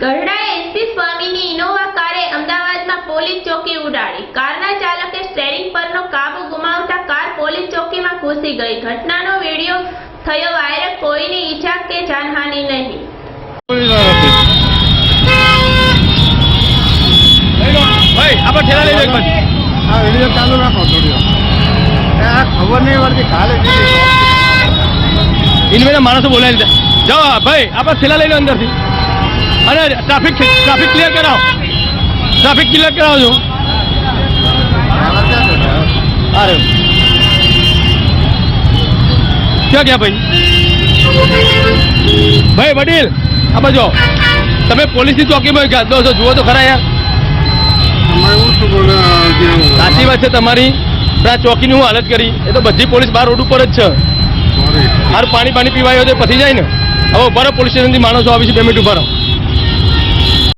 Gadhada SP સ્વામીની Innova કારે અમદાવાદમાં પોલીસ ચોકી ઉડાડી. કારના ચાલકે સ્ટેરિંગ પરનો કાબુ ગુમાવતા કાર પોલીસ ચોકીમાં ઘૂસી ગઈ. ઘટનાનો વીડિયો થયો વાયરલ કોઈની ઈજા કે જાનહાનિ નહીં. ભાઈ આપણે ઠેલા લઈ લો. આ વીડિયો ચાલુ રાખો થોડી આ ખબર નહીં પડતી કાલે ઇનવેના માણસો બોલાવી લીધા જાઓ ભાઈ આપણે થેલા લઈ લો અંદરથી. અને ટ્રાફિક ટ્રાફિક ક્લિયર કરાવો. ટ્રાફિક ક્લિયર કરાવો છો અરે. ક્યાં ગયા ભાઈ? ભાઈ, વડીલ, આ બાજુ તમે પોલીસની ચોકીમાં ગયા. દો છો જુઓ તો ખરા યાર. સાચી વાત છે તમારી. આ ચોકીની હું હાલત કરી. એ તો બધી પોલીસ બહાર રોડ ઉપર જ છે. મારું પાણી પાણી પીવાયો તો પતી જાય ને. હવે ઊભા પોલીસ સ્ટેશનથી માણસો આવી છે, બે મિનિટ